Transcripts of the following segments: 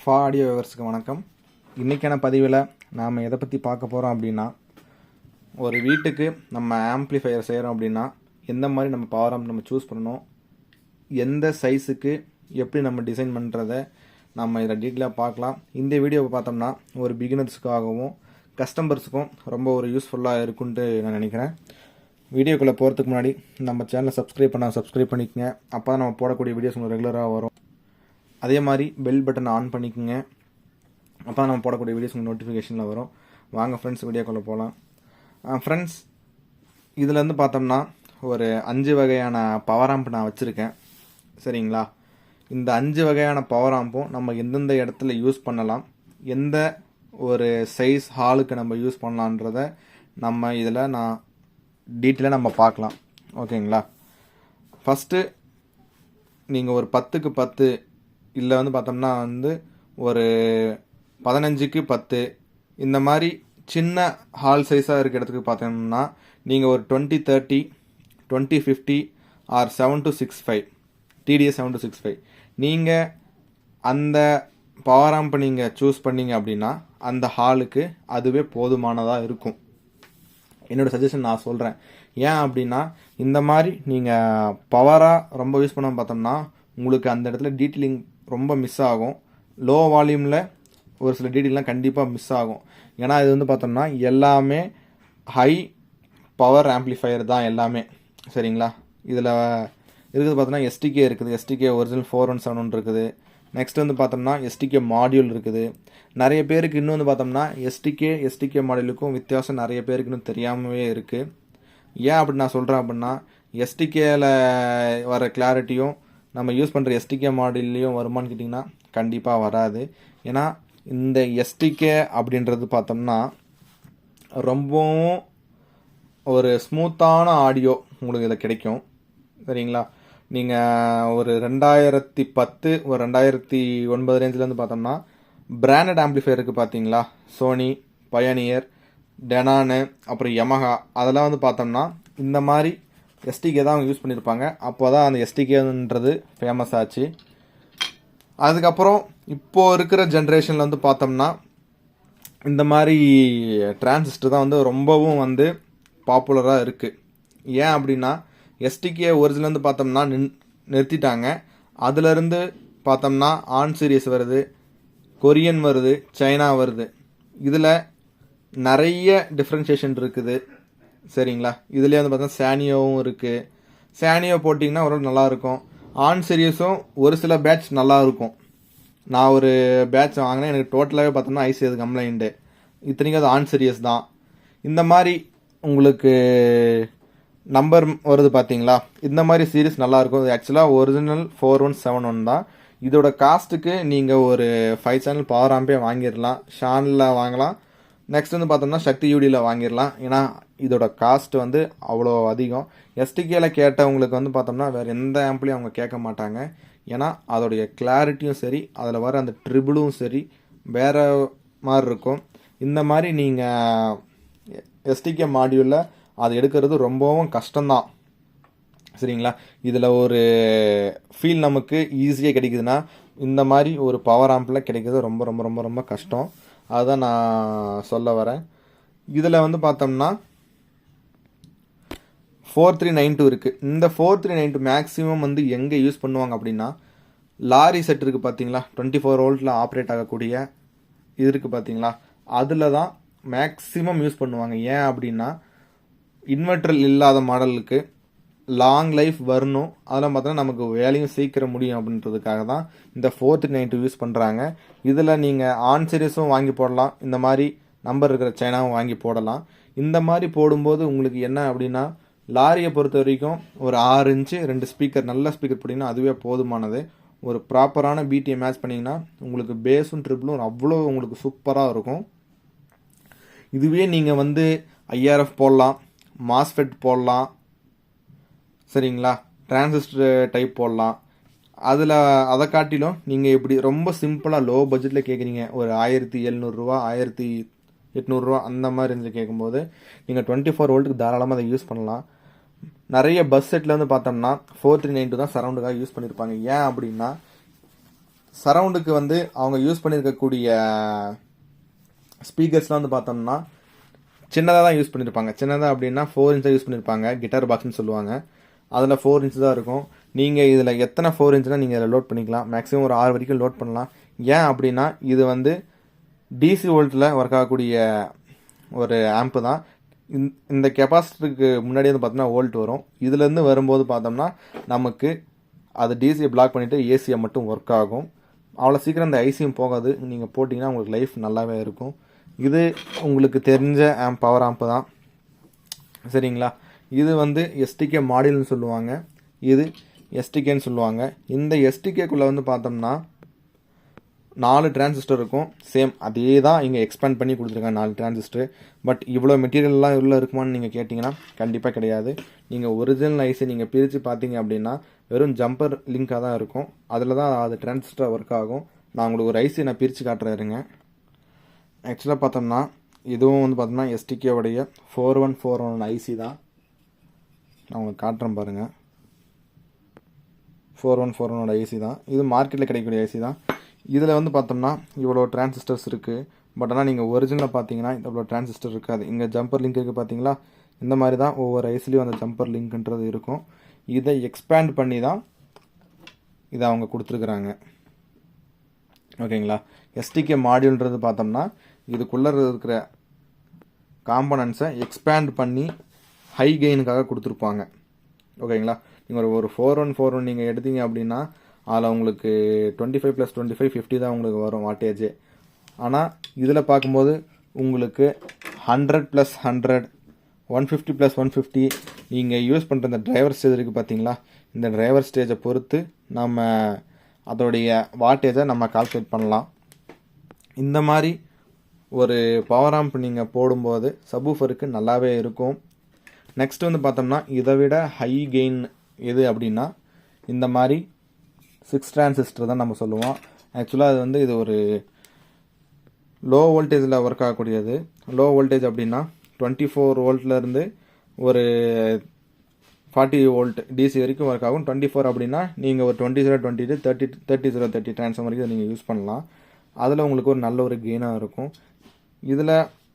ஃபா ஆடியோ விவர்ஸுக்கு வணக்கம். இன்றைக்கான பதிவில் நாம் எதை பற்றி பார்க்க போகிறோம் அப்படின்னா ஒரு வீட்டுக்கு நம்ம ஆம்ப்ளிஃபையர் செய்கிறோம் அப்படின்னா எந்த மாதிரி நம்ம பவர் ஆம்ப் நம்ம சூஸ் பண்ணணும் எந்த சைஸுக்கு எப்படி நம்ம டிசைன் பண்ணுறத நம்ம இதில் டீட்டெயிலாக பார்க்கலாம். இந்த வீடியோவை பார்த்தோம்னா ஒரு பிகினர்ஸுக்காகவும் கஸ்டமர்ஸுக்கும் ரொம்ப ஒரு யூஸ்ஃபுல்லாக இருக்குன்ட்டு நான் நினைக்கிறேன். வீடியோக்குள்ளே போகிறதுக்கு முன்னாடி நம்ம சேனலை சப்ஸ்கிரைப் பண்ண சப்ஸ்கிரைப் பண்ணிக்கங்க. அப்போ தான் நம்ம போடக்கூடிய வீடியோஸ் உங்களுக்கு ரெகுலராக வரும். அதே மாதிரி பெல் பட்டனை ஆன் பண்ணிக்கோங்க. அப்போ நம்ம போடக்கூடிய வீடியோஸ் உங்களுக்கு நோட்டிஃபிகேஷனில் வரும். வாங்க ஃப்ரெண்ட்ஸ் வீடியோக்குள்ளே போகலாம் ஃப்ரெண்ட்ஸ் இதுலேருந்து பார்த்தோம்னா ஒரு அஞ்சு வகையான பவர் ஆம்ப் நான் வச்சுருக்கேன். சரிங்களா? இந்த அஞ்சு வகையான பவர் ஆம்பும் நம்ம எந்தெந்த இடத்துல யூஸ் பண்ணலாம் எந்த ஒரு சைஸ் ஹாலுக்கு நம்ம யூஸ் பண்ணலான்றத நம்ம இதில் நான் டீட்டெயிலாக நம்ம பார்க்கலாம். ஓகேங்களா ஃபஸ்ட்டு நீங்கள் ஒரு பத்துக்கு பத்து இல்லை வந்து பார்த்தோம்னா வந்து ஒரு பதினஞ்சுக்கு பத்து. இந்த மாதிரி சின்ன ஹால் சைஸாக இருக்க இடத்துக்கு பார்த்தோம்னா நீங்கள் ஒரு twenty thirty twenty fifty R seven two six five TDS seven two six five நீங்கள் அந்த பவர் ஆம்ப் நீங்கள் சூஸ் பண்ணீங்க அப்படின்னா அந்த ஹாலுக்கு அதுவே போதுமானதாக இருக்கும். என்னோடய சஜஷன் நான் சொல்கிறேன் ஏன் அப்படின்னா இந்த மாதிரி நீங்கள் பவராக ரொம்ப யூஸ் பண்ண பார்த்தோம்னா உங்களுக்கு அந்த இடத்துல டீட்டெயிலிங் ரொம்ப மிஸ் ஆகும். லோ வால்யூமில் ஒரு சில டீட்டெயிலாம் கண்டிப்பாக மிஸ் ஆகும். ஏன்னா இது வந்து பார்த்தோம்னா எல்லாமே ஹை பவர் ஆம்ப்ளிஃபையர் தான் எல்லாமே. சரிங்களா? இதில் இருக்குது பார்த்தோம்னா எஸ்டிகே இருக்குது. STK original four one seven one இருக்குது. நெக்ஸ்ட் வந்து பார்த்தோம்னா எஸ்டிகே மாடியூல் இருக்குது. நிறைய பேருக்கு இன்னும் வந்து பார்த்தோம்னா எஸ்டிகே எஸ்டிகே மாடியூலுக்கும் வித்தியாசம் நிறைய பேருக்கு இன்னும் தெரியாமவே இருக்குது ஏன் அப்படி நான் சொல்கிறேன் அப்படின்னா எஸ்டிகேல வர கிளாரிட்டியும் நம்ம யூஸ் பண்ணுற எஸ்டிகே மாடல்லையும் வருமானு கேட்டிங்கன்னா கண்டிப்பாக வராது. ஏன்னா இந்த எஸ்டிகே அப்படின்றது பார்த்தோம்னா ரொம்பவும் ஒரு ஸ்மூத்தான ஆடியோ உங்களுக்கு இதில் கிடைக்கும். சரிங்களா? நீங்கள் ஒரு ரெண்டாயிரத்தி பத்து ஒரு ரெண்டாயிரத்தி ஒன்பது ரேஞ்சிலேருந்து பார்த்தோம்னா பிராண்டட் ஆம்பிளிஃபையர் இருக்குது பார்த்தீங்களா? சோனி பயனியர் டெனானு அப்புறம் யமஹா அதெல்லாம் வந்து பார்த்தோம்னா இந்த மாதிரி எஸ்டிகே தான் அவங்க யூஸ் பண்ணியிருப்பாங்க அப்போ தான் அந்த எஸ்டிகேன்றது ஃபேமஸ் ஆச்சு. அதுக்கப்புறம் இப்போது இருக்கிற ஜென்ரேஷனில் வந்து பார்த்தோம்னா இந்த மாதிரி டிரான்சிஸ்டர் தான் வந்து ரொம்பவும் வந்து பாப்புலராக இருக்குது ஏன் அப்படின்னா எஸ்டிகே ஒரிஜினல் பார்த்தோம்னா நின் நிறுத்திட்டாங்க. அதுலேருந்து பார்த்தோம்னா ஆன் சீரியஸ் வருது கொரியன் வருது சைனா வருது. இதில் நிறைய டிஃப்ரென்ஷியேஷன் இருக்குது. சரிங்களா? இதுலேயே வந்து பார்த்தீங்கன்னா சானியோவும் இருக்குது சானியோ போட்டிங்கன்னா ஓரளவு நல்லாயிருக்கும். ஆன் சீரியஸும் ஒரு சில பேட்ச் நல்லா இருக்கும் நான் ஒரு பேட்ச் வாங்கினேன். எனக்கு டோட்டலாகவே பார்த்தோம்னா ஐசி அது கம்ப்ளைண்ட்டு இத்தனைக்கும் அது ஆன் சீரியஸ் தான். இந்த மாதிரி உங்களுக்கு நம்பர் வருது பார்த்தீங்களா இந்த மாதிரி சீரீஸ் நல்லாயிருக்கும். இது ஆக்சுவலாக original four one seven one தான். இதோட காஸ்ட்டுக்கு நீங்கள் ஒரு ஃபைவ் சேனல் பவர் ஆம்பே வாங்கிடலாம். ஷானில் வாங்கலாம். நெக்ஸ்ட் வந்து பார்த்தோம்னா சக்தி யூடியில் வாங்கிடலாம். ஏன்னா இதோட காஸ்ட் வந்து அவ்வளோ அதிகம். எஸ்டிகேல கேட்டவங்களுக்கு வந்து பார்த்தோம்னா வேறு எந்த ஆம்ப்லையும் அவங்க கேட்க மாட்டாங்க. ஏன்னா அதோடைய கிளாரிட்டியும் சரி அதில் வர அந்த ட்ரிபிளும் சரி வேறு மாதிரி இருக்கும். இந்த மாதிரி நீங்கள் எஸ்டிகே மாடியூலில் அது எடுக்கிறது ரொம்பவும் கஷ்டம்தான். சரிங்களா? இதில் ஒரு ஃபீல் நமக்கு ஈஸியாக கிடைக்குதுன்னா இந்த மாதிரி ஒரு பவர் ஆம்பில் கிடைக்கிறது ரொம்ப ரொம்ப ரொம்ப ரொம்ப கஷ்டம். அதுதான் நான் சொல்ல வரேன். இதில் வந்து பார்த்தோம்னா ஃபோர் த்ரீ நைன் டூ இருக்குது இந்த four three nine two maximum வந்து எங்கே யூஸ் பண்ணுவாங்க அப்படின்னா லாரி செட் இருக்குது பார்த்தீங்களா டுவெண்ட்டி ஃபோர் ஓல்ட்டில் ஆப்ரேட் ஆகக்கூடிய இது இருக்குது பார்த்தீங்களா அதில் தான் மேக்ஸிமம் யூஸ் பண்ணுவாங்க. ஏன் அப்படின்னா இன்வெர்டர் இல்லாத மாடலுக்கு லாங் லைஃப் வரணும். அதெல்லாம் பார்த்தோன்னா நமக்கு வேலையும் சீக்கிரம் முடியும் அப்படின்றதுக்காக தான் இந்த four three nine two use பண்ணுறாங்க இதில் நீங்கள் ஆன் சீரியஸும் வாங்கி போடலாம். இந்த மாதிரி நம்பர் இருக்கிற சைனாவும் வாங்கி போடலாம். இந்த மாதிரி போடும்போது உங்களுக்கு என்ன அப்படின்னா லாரியை பொறுத்த வரைக்கும் ஒரு ஆறு இன்ச்சு ரெண்டு ஸ்பீக்கர் நல்ல ஸ்பீக்கர் போட்டிங்கன்னா அதுவே போதுமானது. ஒரு ப்ராப்பரான பிடியை மேட்ச் பண்ணிங்கன்னா உங்களுக்கு பேஸும் ட்ரிபிளும் அவ்வளோ உங்களுக்கு சூப்பராக இருக்கும். இதுவே நீங்கள் வந்து ஐஆர்எஃப் போடலாம் மாஸ்ஃபெட் போடலாம் சரிங்களா? டிரான்சிஸ்டர் டைப் போடலாம். அதில் அதை காட்டிலும் நீங்கள் இப்படி ரொம்ப சிம்பிளாக லோ பட்ஜெட்டில் கேட்குறீங்க ஒரு ஆயிரத்தி எழுநூறுரூவா ஆயிரத்தி எட்நூறுரூவா அந்த மாதிரி இருந்து கேட்கும்போது நீங்கள் டுவெண்ட்டி ஃபோர் வோல்ட்டுக்கு தாராளமாக அதை யூஸ் பண்ணலாம். நிறைய பஸ் செட்டில் வந்து பார்த்தோம்னா ஃபோர் த்ரீ நைன் டூ தான் சரௌண்டுக்காக யூஸ் பண்ணியிருப்பாங்க ஏன் அப்படின்னா சரவுண்டுக்கு வந்து அவங்க யூஸ் பண்ணியிருக்கக்கூடிய ஸ்பீக்கர்ஸ்லாம் வந்து பார்த்தோம்னா சின்னதாக தான் யூஸ் பண்ணியிருப்பாங்க சின்னதாக அப்படின்னா ஃபோர் இன்ச்சாக யூஸ் பண்ணியிருப்பாங்க கிட்டார் பாக்ஸ்னு சொல்லுவாங்க. அதில் ஃபோர் இன்ச் தான் இருக்கும். நீங்கள் இதில் எத்தனை ஃபோர் இன்ச்னால் நீங்கள் இதில் லோட் பண்ணிக்கலாம். மேக்ஸிமம் ஒரு ஆறு வரைக்கும் லோட் பண்ணலாம். ஏன் அப்படின்னா இது வந்து டிசி வோல்ட்டில் ஒர்க் ஆகக்கூடிய ஒரு ஆம்பு தான். இந்த- இந்த கெப்பாசிட்டருக்கு முன்னாடி வந்து பார்த்தோம்னா வோல்ட் வரும். இதுலேருந்து வரும்போது பார்த்தோம்னா நமக்கு அது டிசியை பிளாக் பண்ணிவிட்டு ஏசியை மட்டும் ஒர்க் ஆகும். அவ்வளோ சீக்கிரம் இந்த ஐசியும் போகாது. நீங்கள் போட்டிங்கன்னா உங்களுக்கு லைஃப் நல்லாவே இருக்கும். இது உங்களுக்கு தெரிஞ்ச ஆம் பவர் ஆம்பு தான். சரிங்களா? இது வந்து எஸ்டிகே மாடியூல்னு சொல்லுவாங்க. இது எஸ்டிகேன்னு சொல்லுவாங்க. இந்த எஸ்டிகேக்குள்ளே வந்து பார்த்தோம்னா நாலு டிரான்சிஸ்டர் இருக்கும். சேம் அதே தான் இங்கே எக்ஸ்பேண்ட் பண்ணி கொடுத்துருக்காங்க நாலு டிரான்சிஸ்டர் பட் இவ்வளோ மெட்டீரியல்லாம் உள்ளே இருக்குமான்னு நீங்கள் கேட்டிங்கன்னா கண்டிப்பாக கிடையாது. நீங்கள் ஒரிஜினல் ஐசி நீங்கள் பிரித்து பார்த்தீங்க அப்படின்னா வெறும் ஜம்பர் லிங்காக தான் இருக்கும். அதில் தான் அது டிரான்சிஸ்டர் ஒர்க் ஆகும். நான் உங்களுக்கு ஒரு ஐஸை நான் பிரித்து காட்டுறேருங்க ஆக்சுவலாக பார்த்தோம்னா இதுவும் வந்து பார்த்தோம்னா எஸ்டிகேவுடைய four one four one IC தான். நான் உங்களுக்கு காட்டுறேன் பாருங்கள் ஃபோர் ஒன் ஃபோர் ஒனோட ஐசி தான். இது மார்க்கெட்டில் கிடைக்கக்கூடிய ஐசி தான். இதில் வந்து பார்த்தோம்னா இவ்வளோ டிரான்சிஸ்டர்ஸ் இருக்குது பட் ஆனால் நீங்கள் ஒரிஜினலாக பார்த்தீங்கன்னா இவ்வளோ டிரான்சிஸ்டர் இருக்காது. இங்கே ஜம்பர் லிங்க் இருக்குது பார்த்தீங்களா? இந்த மாதிரி தான் ஒவ்வொரு ஐஸ்லேயும் அந்த ஜம்பர் லிங்க்ன்றது இருக்கும். இதை எக்ஸ்பேண்ட் பண்ணி தான் இதை அவங்க கொடுத்துருக்குறாங்க. ஓகேங்களா? எஸ்டிகே மாடியூல்ன்றது பார்த்தோம்னா இதுக்குள்ளே இருக்கிற காம்பனன்ட்ஸை எக்ஸ்பேண்ட் பண்ணி ஹை கெயினுக்காக கொடுத்துருப்பாங்க. ஓகேங்களா? நீங்கள் ஒரு ஒரு ஃபோர் ஒன் ஃபோர் ஒன் நீங்கள் எடுத்தீங்க அப்படின்னா அதில் உங்களுக்கு twenty five plus twenty five fifty தான் உங்களுக்கு வரும் வாட்டேஜ் ஆனால் இதில் பார்க்கும்போது உங்களுக்கு hundred plus hundred one fifty plus one fifty நீங்கள் யூஸ் பண்ணுற இந்த டிரைவர் ஸ்டேஜ் இருக்குது பார்த்தீங்களா இந்த டிரைவர் ஸ்டேஜை பொறுத்து நம்ம அதோடைய வாட்டேஜை நம்ம கால்குலேட் பண்ணலாம். இந்த மாதிரி ஒரு பவர் ஆம்ப் நீங்கள் போடும்போது சபூஃபருக்கு நல்லாவே இருக்கும். நெக்ஸ்ட் வந்து பார்த்தோம்னா இதை விட ஹை கெயின் எது அப்படின்னா இந்த மாதிரி சிக்ஸ் டிரான்சிஸ்டர் தான் நம்ம சொல்லுவோம். ஆக்சுவலாக அது வந்து இது ஒரு லோ வோல்டேஜில் ஒர்க் ஆகக்கூடியது. லோ வோல்டேஜ் அப்படின்னா டுவெண்ட்டி ஃபோர் வோல்ட்லேருந்து ஒரு ஃபார்ட்டி வோல்ட் டிசி வரைக்கும் ஒர்க் ஆகும். டுவெண்ட்டி ஃபோர் அப்படின்னா நீங்கள் ஒரு twenty zero twenty two thirty thirty zero thirty transformer வரைக்கும் நீங்கள் யூஸ் பண்ணலாம். அதில் உங்களுக்கு ஒரு நல்ல ஒரு கெயினாக இருக்கும். இதில்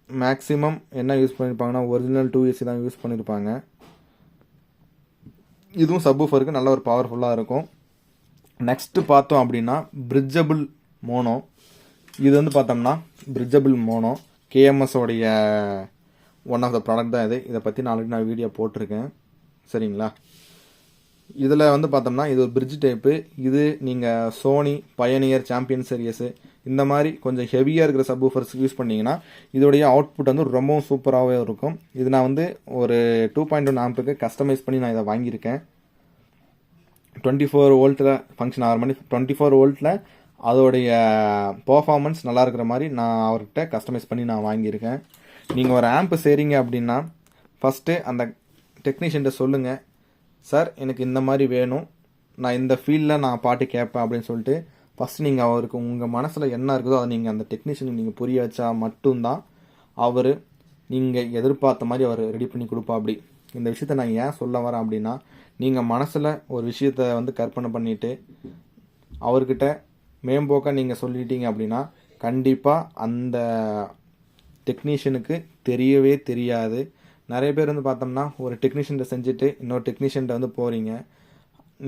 மேக்ஸிமம் என்ன யூஸ் பண்ணியிருப்பாங்கன்னா ஒரிஜினல் டூ ஏசி தான் யூஸ் பண்ணியிருப்பாங்க இதுவும் சப்வூஃபருக்கு நல்ல ஒரு பவர்ஃபுல்லாக இருக்கும். நெக்ஸ்ட்டு பார்த்தோம் அப்படின்னா பிரிட்ஜபிள் மோனோ இது வந்து பார்த்தோம்னா பிரிட்ஜபிள் மோனோ கேஎம்எஸோடைய ஒன் ஆஃப் த ப்ராடக்ட் தான் இது. இதை பற்றி நான் ஆல்ரெடி நான் வீடியோ போட்டிருக்கேன். சரிங்களா? இதில் வந்து பார்த்தோம்னா இது ஒரு பிரிட்ஜ் டைப்பு இது நீங்கள் சோனி பயனியர் சாம்பியன் சீரியஸு இந்த மாதிரி கொஞ்சம் ஹெவியாக இருக்கிற சப்வூஃபர்ஸ்க்கு யூஸ் பண்ணிங்கன்னா இதோடைய அவுட்புட் வந்து ரொம்பவும் சூப்பராகவே இருக்கும். இது நான் வந்து ஒரு டூ பாயிண்ட் ஒன் ஆம்புக்கு கஸ்டமைஸ் பண்ணி நான் இதை வாங்கியிருக்கேன். டுவெண்ட்டி ஃபோர் வோல்ட்டில் ஃபங்க்ஷன் ஆகிற மாதிரி டுவெண்ட்டி ஃபோர் வோல்ட்டில் அதோடைய பர்ஃபார்மன்ஸ் நல்லா இருக்கிற மாதிரி நான் அவர்கிட்ட கஸ்டமைஸ் பண்ணி நான் வாங்கியிருக்கேன். நீங்கள் ஒரு ஆம்ப் செய்கிறீங்க அப்படின்னா ஃபஸ்ட்டு அந்த டெக்னீஷியன்ட்ட சொல்லுங்கள் சார் எனக்கு இந்த மாதிரி வேணும். நான் இந்த ஃபீல்டில் நான் பாட்டு கேட்பேன் அப்படின்னு சொல்லிட்டு ஃபஸ்ட் நீங்கள் அவருக்கு உங்கள் மனசில் என்ன இருக்குதோ அதை நீங்கள் அந்த டெக்னீஷியனுக்கு நீங்கள் புரிய வச்சா மட்டும்தான் அவர் நீங்கள் எதிர்பார்த்த மாதிரி அவர் ரெடி பண்ணி கொடுப்பா அப்படி இந்த விஷயத்த நான் ஏன் சொல்ல வரேன் அப்படின்னா நீங்கள் மனசில் ஒரு விஷயத்த வந்து கற்பனை பண்ணிவிட்டு அவர்கிட்ட மேம்போக்காக நீங்கள் சொல்லிட்டீங்க அப்படின்னா கண்டிப்பாக அந்த டெக்னீஷியனுக்கு தெரியவே தெரியாது. நிறைய பேர் வந்து பார்த்தோம்னா ஒரு டெக்னீஷியன்ட்ட செஞ்சுட்டு இன்னொரு டெக்னீஷியன்ட்ட வந்து போகிறீங்க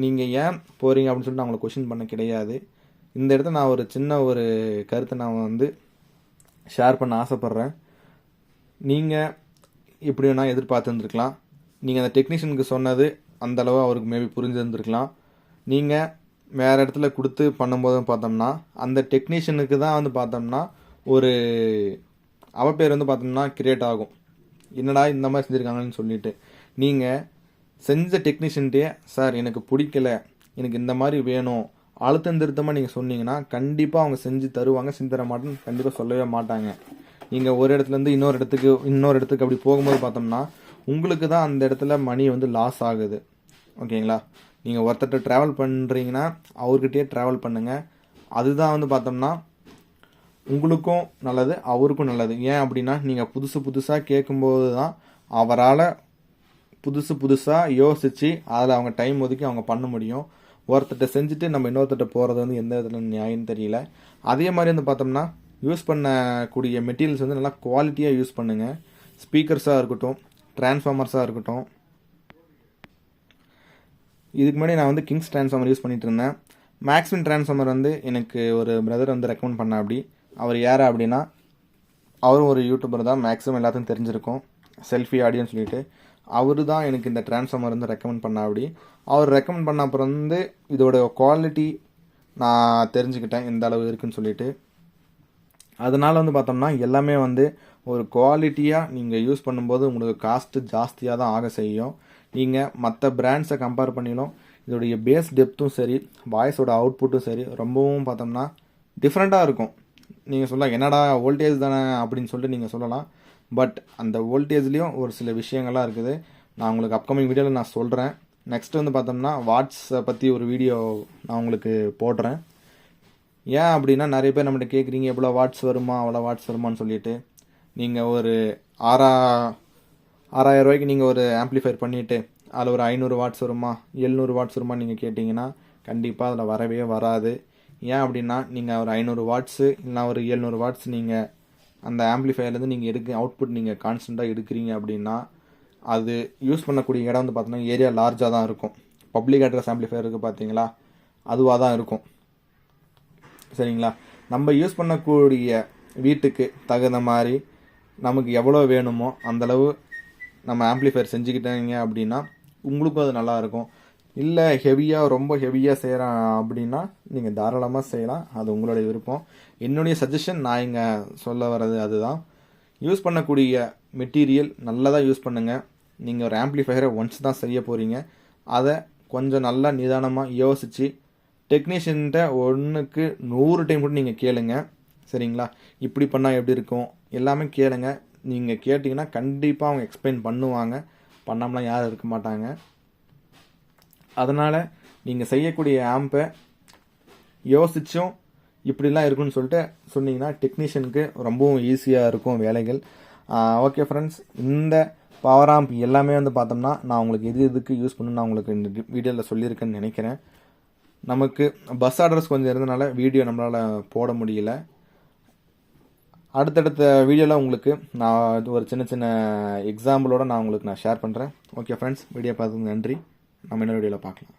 நீங்கள் ஏன் போகிறீங்க அப்படின்னு சொல்லிட்டு அவங்கள கொஷின் பண்ண கிடையாது. இந்த இடத்துல நான் ஒரு சின்ன ஒரு கருத்தை நான் வந்து ஷேர் பண்ண ஆசைப்பட்றேன். நீங்கள் இப்படி நான் எதிர்பார்த்துருந்துருக்கலாம். நீங்கள் அந்த டெக்னீஷியனுக்கு சொன்னது அந்தளவு அவருக்கு மேபி புரிஞ்சிருந்துருக்கலாம். நீங்கள் வேறு இடத்துல கொடுத்து பண்ணும்போது பார்த்தோம்னா அந்த டெக்னீஷியனுக்கு தான் வந்து பார்த்தோம்னா ஒரு அவ பேர் வந்து பார்த்தோம்னா கிரியேட் ஆகும். என்னடா இந்த மாதிரி செஞ்சுருக்காங்கன்னு சொல்லிட்டு. நீங்கள் செஞ்ச டெக்னீஷியன்ட்டே சார் எனக்கு பிடிக்கல. எனக்கு இந்த மாதிரி வேணும். அழுத்தம் திருத்தமாக நீங்கள் சொன்னீங்கன்னா கண்டிப்பாக அவங்க செஞ்சு தருவாங்க. செஞ்சு தர மாட்டேன்னு கண்டிப்பாக சொல்லவே மாட்டாங்க. நீங்கள் ஒரு இடத்துலேருந்து இன்னொரு இடத்துக்கு இன்னொரு இடத்துக்கு அப்படி போகும்போது பார்த்தோம்னா உங்களுக்கு தான் அந்த இடத்துல மணி வந்து லாஸ் ஆகுது. ஓகேங்களா? நீங்கள் ஒருத்தர்கிட்ட ட்ராவல் பண்ணுறீங்கன்னா அவர்கிட்டயே ட்ராவல் பண்ணுங்கள் அதுதான் வந்து பார்த்தோம்னா உங்களுக்கும் நல்லது அவருக்கும் நல்லது. ஏன் அப்படின்னா நீங்கள் புதுசு புதுசாக கேட்கும்போது தான் அவரால் புதுசு புதுசாக யோசித்து அதில் அவங்க டைம் ஒதுக்கி அவங்க பண்ண முடியும். ஒருத்தர்கிட்ட செஞ்சுட்டு நம்ம இன்னொருத்தர்கிட்ட போகிறது வந்து எந்த விதத்தில் நியாயம்னு தெரியல. அதே மாதிரி வந்து பார்த்தோம்னா யூஸ் பண்ணக்கூடிய மெட்டீரியல்ஸ் வந்து நல்லா குவாலிட்டியாக யூஸ் பண்ணுங்கள் ஸ்பீக்கர்ஸாக இருக்கட்டும் டிரான்ஸ்ஃபார்மர்ஸாக இருக்கட்டும் இதுக்கு முன்னாடி நான் வந்து கிங்ஸ் ட்ரான்ஸ்ஃபார்மர் யூஸ் பண்ணிகிட்டு இருந்தேன். மேக்ஸ்மின் ட்ரான்ஸ்ஃபார்மர் வந்து எனக்கு ஒரு பிரதர் வந்து ரெக்கமெண்ட் பண்ண அப்படி. அவர் யார் அப்படின்னா அவரும் ஒரு யூடியூபர் தான். மேக்ஸிமம் எல்லாத்துக்கும் தெரிஞ்சிருக்கும். செல்ஃபி ஆடியோன்னு சொல்லிட்டு. அவர் தான் எனக்கு இந்த ட்ரான்ஸ்ஃபார்மர் வந்து ரெக்கமெண்ட் பண்ண அப்படி. அவர் ரெக்கமெண்ட் பண்ண அப்புறம் வந்து இதோட குவாலிட்டி நான் தெரிஞ்சுக்கிட்டேன். எந்த அளவு இருக்குன்னு சொல்லிட்டு. அதனால் வந்து பார்த்தோம்னா எல்லாமே வந்து ஒரு குவாலிட்டியாக நீங்கள் யூஸ் பண்ணும்போது உங்களுக்கு காஸ்ட்டு ஜாஸ்தியாக தான் ஆக செய்யும். நீங்கள் மற்ற பிராண்ட்ஸை கம்பேர் பண்ணிலும் இதோடைய பேஸ் டெப்த்தும் சரி வாய்ஸோட அவுட்புட்டும் சரி ரொம்பவும் பார்த்தோம்னா டிஃப்ரெண்ட்டாக இருக்கும். நீங்கள் சொல்லலாம் என்னடா வோல்டேஜ் தானே அப்படின்னு சொல்லிட்டு நீங்கள் சொல்லலாம். பட் அந்த வோல்டேஜ்லேயும் ஒரு சில விஷயங்கள்லாம் இருக்குது. நான் உங்களுக்கு அப்கமிங் வீடியோவில் நான் சொல்கிறேன் நெக்ஸ்ட் வந்து பார்த்தோம்னா வாட்ஸை பற்றி ஒரு வீடியோ நான் உங்களுக்கு போடுறேன். ஏன் அப்படின்னா நிறைய பேர் நம்மகிட்ட கேட்குறீங்க எவ்வளோ வாட்ஸ் வருமா அவ்வளோ வாட்ஸ் வருமான்னு சொல்லிட்டு. நீங்கள் ஒரு ஆறா ஆறாயிரம் ரூபாய்க்கு நீங்கள் ஒரு ஆம்ப்ளிஃபையர் பண்ணிவிட்டு அதில் ஒரு ஐநூறு வாட்ஸ் வருமா எழுநூறு வாட்ஸ் வருமா நீங்கள் கேட்டிங்கன்னா கண்டிப்பாக அதில் வரவே வராது. ஏன் அப்படின்னா நீங்கள் ஒரு ஐநூறு வாட்ஸு இல்லைனா ஒரு எழுநூறு வாட்ஸ் நீங்கள் அந்த ஆம்ப்ளிஃபையர்லேருந்து நீங்கள் எடுக்க அவுட்புட் நீங்கள் கான்ஸ்டண்ட்டாக எடுக்கிறீங்க அப்படின்னா அது யூஸ் பண்ணக்கூடிய இடம் வந்து பார்த்தீங்கன்னா ஏரியா லார்ஜாக தான் இருக்கும். பப்ளிக் அட்ரஸ் ஆம்ப்ளிஃபையர் இருக்குது பார்த்தீங்களா அதுவாக தான் இருக்கும். சரிங்களா? நம்ம யூஸ் பண்ணக்கூடிய வீட்டுக்கு தகுந்த மாதிரி நமக்கு எவ்வளோ வேணுமோ அந்தளவு நம்ம ஆம்ப்ளிஃபையர் செஞ்சுக்கிட்டீங்க அப்படின்னா உங்களுக்கும் அது நல்லாயிருக்கும் இல்லை ஹெவியாக ரொம்ப ஹெவியாக செய்கிறேன் அப்படின்னா நீங்கள் தாராளமாக செய்யலாம். அது உங்களுடைய விருப்பம். என்னுடைய சஜஷன் நான் இங்கே சொல்ல வர்றது அதுதான். யூஸ் பண்ணக்கூடிய மெட்டீரியல் நல்லதாக யூஸ் பண்ணுங்கள் நீங்கள் ஒரு ஆம்ப்ளிஃபையரை ஒன்ஸ் தான் செய்ய போகிறீங்க அதை கொஞ்சம் நல்லா நிதானமாக யோசித்து டெக்னீஷியன்கிட்ட ஒன்றுக்கு நூறு டைம் கூட நீங்கள் கேளுங்க. சரிங்களா? இப்படி பண்ணால் எப்படி இருக்கும்? எல்லாமே கேளுங்க. நீங்கள் கேட்டிங்கன்னா கண்டிப்பாக அவங்க எக்ஸ்பிளைன் பண்ணுவாங்க. பண்ணாமலாம் யாரும் இருக்க மாட்டாங்க. அதனால் நீங்கள் செய்யக்கூடிய ஆம்பை யோசித்தும் இப்படிலாம் இருக்குன்னு சொல்லிட்டு சொன்னீங்கன்னா டெக்னீஷியனுக்கு ரொம்பவும் ஈஸியாக இருக்கும் வேலைகள். ஓகே ஃப்ரெண்ட்ஸ் இந்த பவர் ஆம்ப் எல்லாமே வந்து பார்த்தோம்னா நான் உங்களுக்கு எது எதுக்கு யூஸ் பண்ணுன்னு நான் உங்களுக்கு இந்த வீடியோவில் சொல்லியிருக்கேன்னு நினைக்கிறேன். நமக்கு பஸ் ஆர்டர்ஸ் கொஞ்சம் இருந்தனால வீடியோ நம்மளால் போட முடியல. அடுத்தடுத்த வீடியோவில் உங்களுக்கு நான் ஒரு சின்ன சின்ன எக்ஸாம்பிளோட நான் உங்களுக்கு நான் ஷேர் பண்ணுறேன் ஓகே ஃப்ரெண்ட்ஸ் வீடியோ பார்த்ததுக்கு நன்றி. நம்ம இன்னொரு வீடியோவில் பார்க்கலாம்.